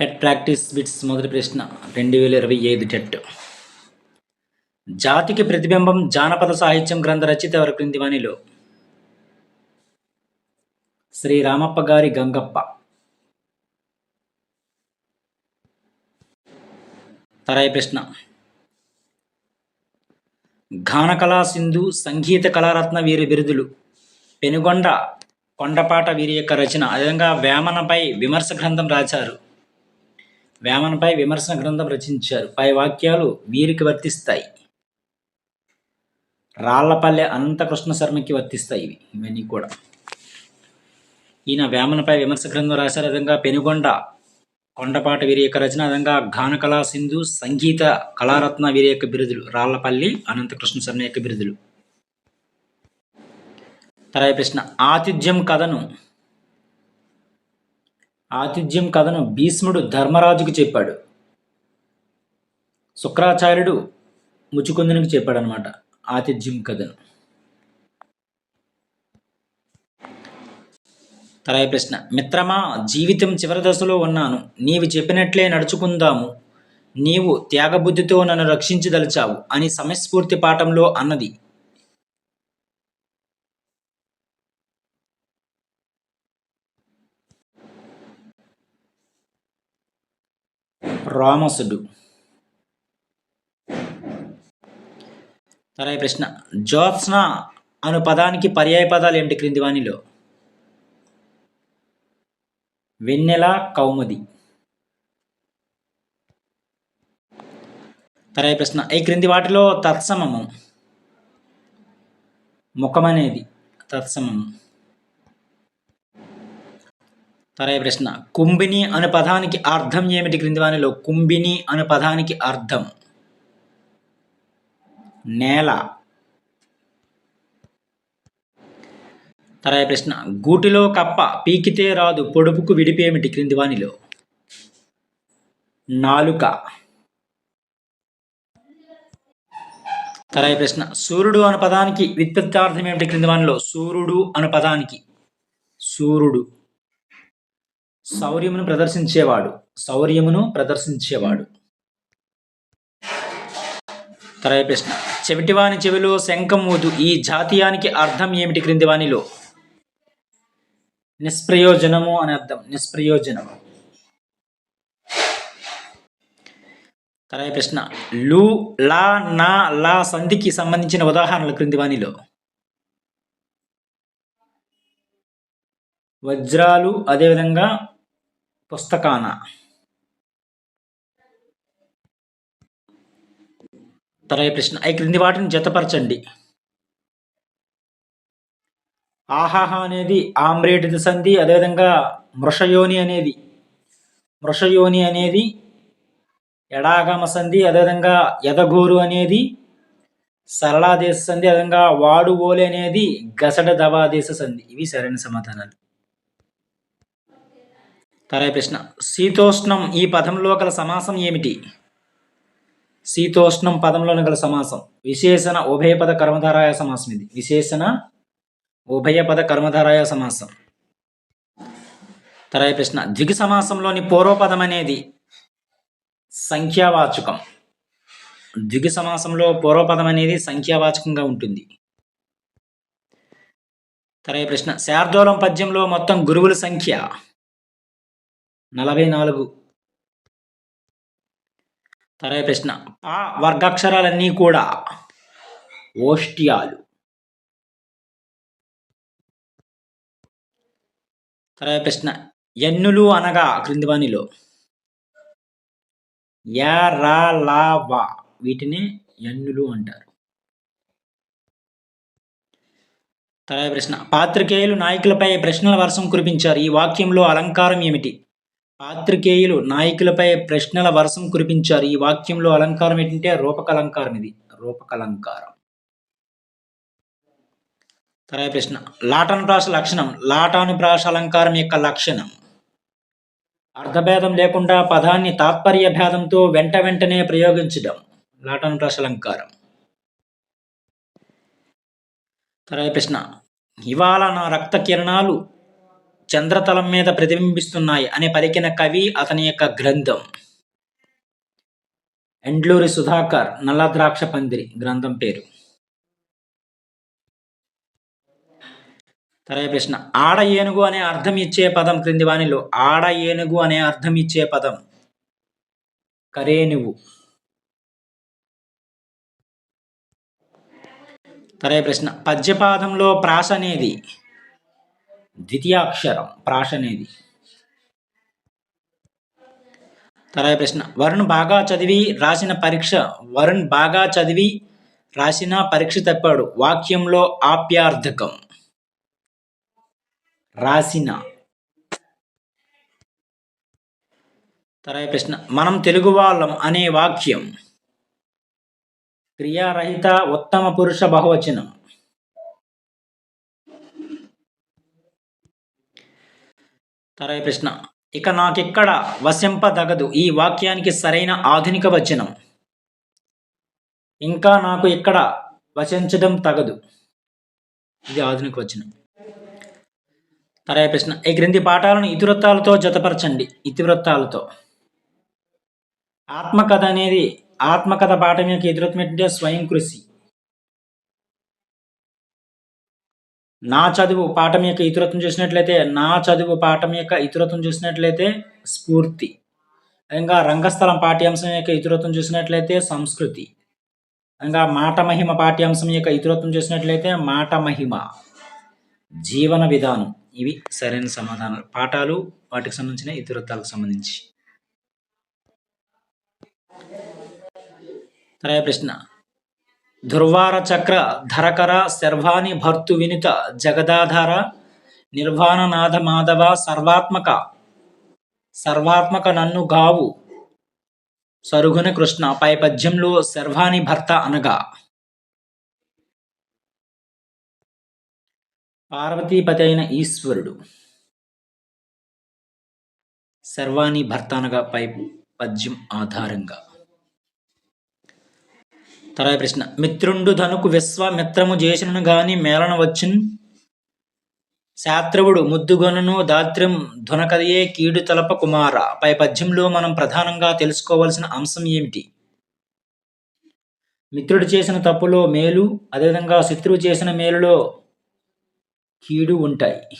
TET practice bits మొదటి ప్రశ్న రెండు వేల ఇరవై ఐదు టెట్ జాతికి ప్రతిబింబం జానపద సాహిత్యం గ్రంథ రచయిత ఎవరి? క్రింది వాణిలో. శ్రీ రామప్ప గారి గంగప్ప. తరాయి ప్రశ్న. ఘానకళా సింధు సంగీత కళారత్న వీరి బిరుదులు. పెనుగొండ కొండపాట వీరి యొక్క రచన. అదేవిధంగా వేమనపై విమర్శ గ్రంథం రాశారు. వేమనపై విమర్శన గ్రంథం రచించారు. పై వాక్యాలు వీరికి వర్తిస్తాయి. రాళ్ళపల్లె అనంతకృష్ణ శర్మకి వర్తిస్తాయి ఇవి ఇవన్నీ కూడా. ఈయన వేమనపై విమర్శ గ్రంథం రాశారు. విధంగా పెనుగొండ కొండపాట వీరి యొక్క రచన విధంగా ఘానకళా సింధు సంగీత కళారత్న వీరి యొక్క బిరుదులు రాళ్ళపల్లి అనంతకృష్ణ శర్మ యొక్క బిరుదులు. తర్వాత ప్రశ్న ఆతిథ్యం కథను ఆతిథ్యం కథను భీష్ముడు ధర్మరాజుకు చెప్పాడు. శుక్రాచార్యుడు ముచుకుందునికి చెప్పాడనమాట ఆతిథ్యం కథను. తరాయి ప్రశ్న మిత్రమా జీవితం చివరి దశలో ఉన్నాను. నీవు చెప్పినట్లే నడుచుకుందాము. నీవు త్యాగబుద్ధితో నన్ను రక్షించదలిచావు అని సమయస్ఫూర్తి పాఠంలో అన్నది. రామసుడు. తర్వాత ప్రశ్న. జ్యోత్స్న అను పదానికి పర్యాయ పదాలు ఏమిటి క్రింది వాణిలో? వెన్నెల కౌముది. తర్వాత ప్రశ్న. ఈ క్రింది వాటిలో తత్సమము. ముఖమనేది తత్సమము. తర్వాత ప్రశ్న. కుంభిని అను పదానికి అర్థం ఏమిటి క్రింది వానిలో కుంభిని అను పదానికి అర్థం. నేల. తర్వాత ప్రశ్న. గూటిలో కప్ప పీకితే రాదు పొడుపుకు విడిపేమిటి క్రింది వానిలో నాలుక. తర్వాత ప్రశ్న. సూర్యుడు అను పదానికి వ్యుత్పత్తార్థం ఏమిటి క్రింది వానిలో సూర్యుడు అను పదానికి. సూర్యుడు. శౌర్యమును ప్రదర్శించేవాడు. శౌర్యమును ప్రదర్శించేవాడు. తర్వాత ప్రశ్న. చెవిటివాని చెవిలో శంఖం ఊదు ఈ జాతీయానికి అర్థం ఏమిటి క్రింది వానిలో? నిష్ప్రయోజనము అని అర్థం. నిష్ప్రయోజనము. తర్వాత ప్రశ్న. లు లా నా లా సంధికి సంబంధించిన ఉదాహరణలు క్రింది వానిలో? వజ్రాలు అదేవిధంగా పుస్తకాన. తరయ ప్రశ్న. ఈ క్రింది వాటిని జతపరచండి. ఆహాహ అనేది ఆమ్రేటిత సంధి అదేవిధంగా మృషయోని అనేది. మృషయోని అనేది ఎడాగమ సంధి అదేవిధంగా ఎదగోరు అనేది. సరళాదేశ సంధి అదేవిధంగా వాడు ఓలే అనేది గసడ దవాదేశ సంధి. ఇవి సరైన సమాధానాలు. తర్వాత ప్రశ్న. శీతోష్ణం ఈ పదంలో గల సమాసం ఏమిటి? శీతోష్ణం పదంలోని గల సమాసం. విశేషణ ఉభయపద కర్మధారాయ సమాసం ఇది. విశేషణ ఉభయపద కర్మధారాయ సమాసం. తర్వాత ప్రశ్న. ద్విగు సమాసంలోని పూర్వపదం అనేది సంఖ్యావాచకం. ద్విగు సమాసంలో పూర్వపదం అనేది సంఖ్యావాచకంగా ఉంటుంది. తర్వాత ప్రశ్న. శార్దూలం పద్యంలో మొత్తం గురువుల సంఖ్య నలభై నాలుగు. తర్వాత ప్రశ్న. పా వర్గాక్షరాలన్నీ కూడా ఓష్ట్యాలు తర్వాత ప్రశ్న. ఎన్నులు అనగా క్రింది వాణిలో యా రా లా వా. వీటిని ఎన్నులు అంటారు. తర్వాత ప్రశ్న. పాత్రికేయులు నాయకులపై ప్రశ్నల వర్షం కురిపించారు. ఈ వాక్యంలో అలంకారం ఏమిటి? పాత్రికేయులు నాయకులపై ప్రశ్నల వర్షం కురిపించారు. ఈ వాక్యంలో అలంకారం ఏంటంటే రూపకలంకారం ఇది. రూపకలంకారం. తర్వాత ప్రశ్న. లాటన్ ప్రాస లక్షణం. లాటాను ప్రాస అలంకారం యొక్క లక్షణం. అర్థభేదం లేకుండా పదాన్ని తాత్పర్య భేదంతో వెంట వెంటనే ప్రయోగించడం. లాటన్ ప్రాస అలంకారం. తర్వాత ప్రశ్న. ఇవాళ నా రక్త కిరణాలు చంద్రతలం మీద ప్రతిబింబిస్తున్నాయి అని పలికిన కవి అతని యొక్క గ్రంథం. ఎండ్లూరి సుధాకర్ నల్ల ద్రాక్ష పందిరి గ్రంథం పేరు. తర్వాత ప్రశ్న ఆడ ఏనుగు అనే అర్థం ఇచ్చే పదం క్రింది వాణిలో ఆడ ఏనుగు అనే అర్థం ఇచ్చే పదం కరేనువు. తర్వాత ప్రశ్న పద్యపాదంలో ప్రాస అనేది ద్వితీయాక్షరం ప్రాష అనేది తర్వాత ప్రశ్న వరుణ్ బాగా చదివి రాసిన పరీక్ష వరుణ్ బాగా చదివి రాసిన పరీక్ష తప్పాడు వాక్యంలో ఆప్యార్థకం. రాసిన. తర్వాత ప్రశ్న మనం తెలుగు వాళ్ళం అనే వాక్యం. క్రియారహిత ఉత్తమ పురుష బహువచనం. తర్వాత ప్రశ్న. ఇక నాకిక్కడ వశింపదగదు ఈ వాక్యానికి సరైన ఆధునిక వచనం. ఇంకా నాకు ఇక్కడ వచించడం తగదు. ఇది ఆధునిక వచనం. తర్వాత ప్రశ్న. ఈ క్రింది పాఠాలను ఇతివృత్తాలతో జతపరచండి. ఇతివృత్తాలతో. ఆత్మకథ అనేది ఆత్మకథ పాఠం యొక్క ఇతివృత్తం ఏంటంటే స్వయం కృషి. నా చదువు పాఠం యొక్క ఇతరత్వం చూసినట్లయితే నా చదువు పాఠం యొక్క ఇతరత్వం చూసినట్లయితే స్ఫూర్తి. ఇంకా రంగస్థలం పాఠ్యాంశం యొక్క ఇతరత్వం చూసినట్లయితే సంస్కృతి. ఇంకా మాట మహిమ పాఠ్యాంశం యొక్క ఇతరత్వం చూసినట్లయితే మాట మహిమ. జీవన విధానం. ఇవి సరైన సమాధానాలు పాఠాలు వాటికి సంబంధించిన ఇతరత్వాలకు సంబంధించి. తర్వాత ప్రశ్న దుర్వార చక్ర ధరకర శర్వాణి భర్తు వినుత జగదాధార నిర్వాణనాథ మాధవ సర్వాత్మక సర్వాత్మక నన్ను గావు. సరుగున కృష్ణ పై పద్యంలో శర్వాణి భర్త అనగా. పార్వతీపతి అయిన ఈశ్వరుడు. శర్వాణి భర్త అనగా పై పద్యం ఆధారంగా. తర్వాత ప్రశ్న. మిత్రుండు ధనుకు విశ్వామిత్రము చేసినను గాని మేళన వచ్చిన్ శాత్రవుడు ముద్దుగొనను దాత్ర్యం ధునకదయే కీడు తలప కుమార. పై పద్యంలో మనం ప్రధానంగా తెలుసుకోవాల్సిన అంశం ఏమిటి? మిత్రుడు చేసిన తప్పులో మేలు అదేవిధంగా శత్రువు చేసిన మేలులో కీడు ఉంటాయి.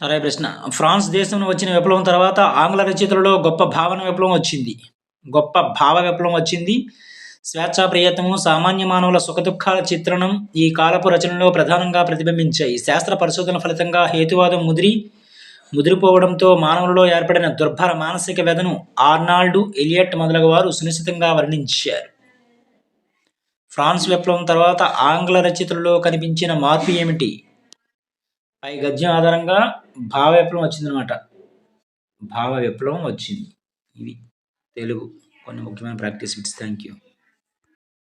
తర్వాత ప్రశ్న. ఫ్రాన్స్ దేశం వచ్చిన విప్లవం తర్వాత ఆంగ్ల రచయితలలో గొప్ప భావన విప్లవం వచ్చింది. గొప్ప భావ విప్లవం వచ్చింది. స్వేచ్ఛా ప్రియతము సామాన్య మానవుల సుఖదుఖాల చిత్రణం ఈ కాలపు రచనలో ప్రధానంగా ప్రతిబింబించాయి. శాస్త్ర పరిశోధన ఫలితంగా హేతువాదం ముదిరి ముదిరిపోవడంతో మానవులలో ఏర్పడిన దుర్భర మానసిక వ్యధను ఆర్నాల్డు ఎలియట్ మొదలగు వారు సునిశ్చితంగా వర్ణించారు. ఫ్రాన్స్ విప్లవం తర్వాత ఆంగ్ల రచయితలలో కనిపించిన మార్పు ఏమిటి? పై గద్యం ఆధారంగా భావ విప్లవం వచ్చిందనమాట భావ విప్లవం వచ్చింది. ఇవి తెలుగు. కొన్ని ముఖ్యమైన ప్రాక్టీస్ బిట్స్ థ్యాంక్ యూ